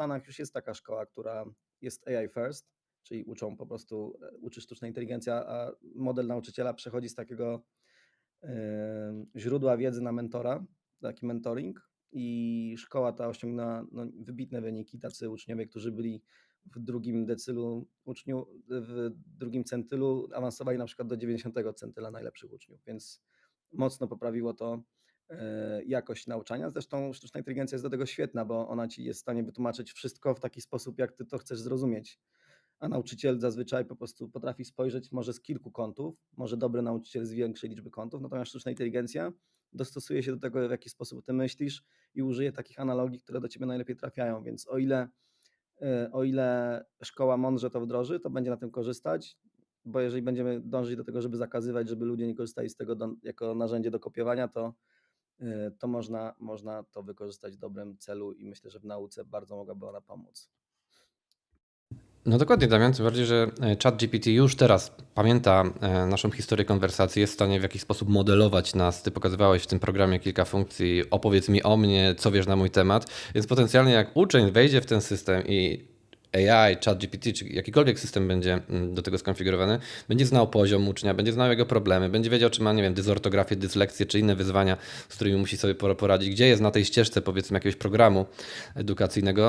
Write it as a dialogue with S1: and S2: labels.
S1: Stanach już jest taka szkoła, która jest AI first, czyli uczą po prostu, e, uczy sztuczna inteligencja, a model nauczyciela przechodzi z takiego źródła wiedzy na mentora, taki mentoring i szkoła ta osiągnęła no, wybitne wyniki. Tacy uczniowie, którzy byli w drugim decylu uczniu, w drugim centylu awansowali na przykład do 90 centyla najlepszych uczniów, więc mocno poprawiło to jakość nauczania. Zresztą sztuczna inteligencja jest do tego świetna, bo ona ci jest w stanie wytłumaczyć wszystko w taki sposób, jak ty to chcesz zrozumieć. A nauczyciel zazwyczaj po prostu potrafi spojrzeć może z kilku kątów, może dobry nauczyciel z większej liczby kątów, natomiast sztuczna inteligencja dostosuje się do tego, w jaki sposób ty myślisz i użyje takich analogii, które do ciebie najlepiej trafiają. Więc o ile, e, o ile szkoła mądrze to wdroży, to będzie na tym korzystać, bo jeżeli będziemy dążyć do tego, żeby zakazywać, żeby ludzie nie korzystali z tego do, jako narzędzie do kopiowania, to, e, to można, można to wykorzystać w dobrym celu i myślę, że w nauce bardzo mogłaby ona pomóc.
S2: No dokładnie, Damian, tym bardziej, że e, ChatGPT już teraz pamięta e, naszą historię konwersacji, jest w stanie w jakiś sposób modelować nas. Ty pokazywałeś w tym programie kilka funkcji, opowiedz mi o mnie, co wiesz na mój temat, więc potencjalnie jak uczeń wejdzie w ten system i AI, ChatGPT, czy jakikolwiek system będzie mm, do tego skonfigurowany, będzie znał poziom ucznia, będzie znał jego problemy, będzie wiedział, czy ma, nie wiem, dysortografię, dyslekcję, czy inne wyzwania, z którymi musi sobie pora- poradzić, gdzie jest na tej ścieżce, powiedzmy, jakiegoś programu edukacyjnego,